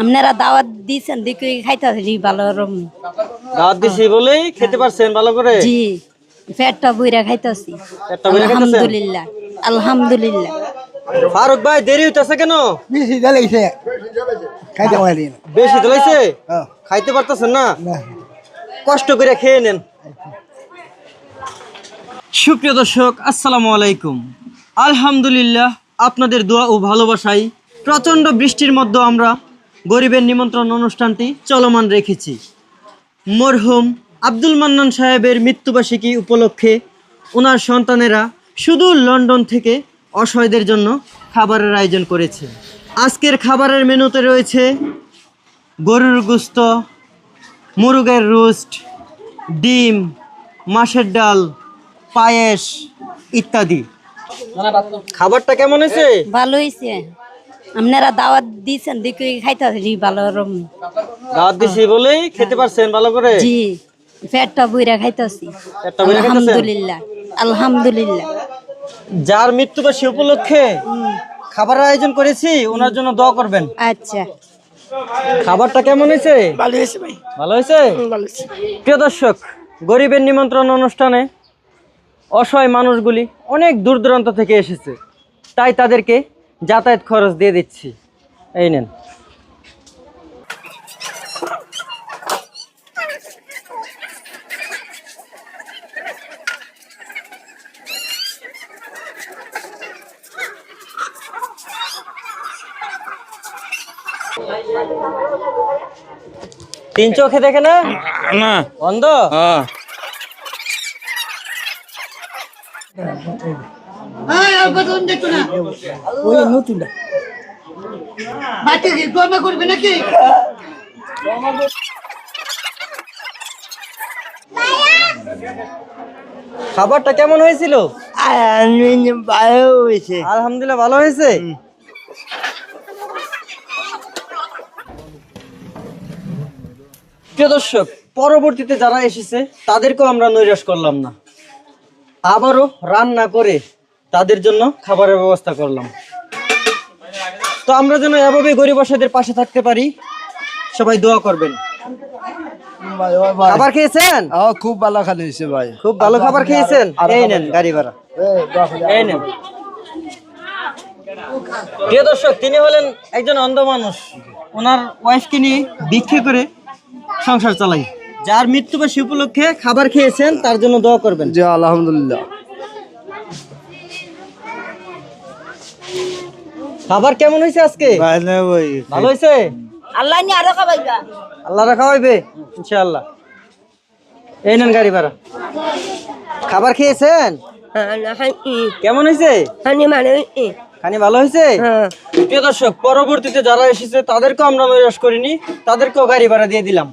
আপনারা দাওয়াত দিয়েছেন দেখে খাইতে জি ভালো রকম। দাওয়াত দিছি বলেই খেতে পারছেন ভালো করে? জি পেটটা বইরা খাইতেছি? আলহামদুলিল্লাহ আলহামদুলিল্লাহ। ফারুক ভাই দেরি হইতাছে কেন? বেশি জ্বালাইছে খাইতে পারি না। বেশি দিলাইছে হ্যাঁ। খাইতে পারতেছেন না? না। কষ্ট করে খেয়ে নেন। সুপ্রিয় দর্শক আসসালামু আলাইকুম। আলহামদুলিল্লাহ আপনাদের দোয়া ও ভালোবাসাই প্রচণ্ড বৃষ্টির মধ্যে আমরা গরিবের নিমন্ত্রণ অনুষ্ঠানটি চলমান রেখেছি। মরহুম আব্দুল মান্নান সাহেবের মৃত্যুবার্ষিকী উপলক্ষে ওনার সন্তানেরা শুধু লন্ডন থেকে অসহায়দের জন্য খাবারের আয়োজন করেছে। আজকের খাবারের মেনুতে রয়েছে গরুর গুস্ত মুরগের রোস্ট ডিম মাছের ডাল পায়েস ইত্যাদি। খাবারটা কেমন হয়েছে? ভালো হয়েছে। আপনারা দাওয়াত দিয়েছেন দেখে খাইতে জি ভালো রকম। দাওয়াত দিছি বলেই খেতে পারছেন ভালো করে? জি পেটটা বইরা খাইতেছি পেটটা বইরা খাইতাছেন? আলহামদুলিল্লাহ আলহামদুলিল্লাহ। যার মৃত্যু মৃত্যুবার্ষী উপলক্ষে খাবারের আয়োজন করেছি ওনার জন্য দোয়া করবেন। আচ্ছা। খাবারটা কেমন হয়েছে? ভালো হয়েছে ভাই। ভালো হয়েছে? ভালো হয়েছে। প্রিয় দর্শক গরিবের নিমন্ত্রণ অনুষ্ঠানে অসহায় মানুষগুলি অনেক দূর দূরান্ত থেকে এসেছে। তাই তাদেরকে যাতায়াত খরচ দিয়ে দিচ্ছি। এই নেন। তিন চোখে দেখে না? না। অন্ধ? হ্যাঁ। খাবারটা কেমন হয়েছিল? আলহামদুলিল্লাহ, ভালো হয়েছে? প্রিয় দর্শক, পরবর্তীতে যারা এসেছে, তাদেরকেও আমরা নৈরাশ করলাম না। আবারও রান্না করে তাদের জন্য খাবারের ব্যবস্থা করলাম। তো আমরা যেন এভাবে গরিব অসহায়দের পাশে থাকতে পারি সবাই দোয়া করবেন। খাবার খেয়েছেন? খুব ভালো খালি হয়েছে ভাই। খুব ভালো খাবার খেয়েছেন? এই নেন গাড়ি ভাড়া। এই নেন। প্রিয় দর্শক তিনি হলেন একজন অন্ধ মানুষ। ওনার ওয়াইফকে নিয়ে ভিক্ষে করে সংসার চালাই। যার মৃত্যুবার্ষী উপলক্ষে খাবার খেয়েছেন তার জন্য দোয়া করবেন। জি আলহামদুলিল্লাহ। খাবার কেমন হয়েছে আজকে? ভালো হয়েছে। আল্লাহ নিয়ে আরও খাবাইবা আল্লাহ রাখা হইবে ইনশাআল্লাহ। এই নেন গাড়ি ভাড়া। খাবার খেয়েছেন? কেমন হয়েছে? খানি ভালো হয়েছে। প্রিয় দর্শক পরবর্তীতে যারা এসেছে তাদেরকেও আমরা নৈরাশ করিনি তাদেরকেও গাড়ি ভাড়া দিয়ে দিলাম।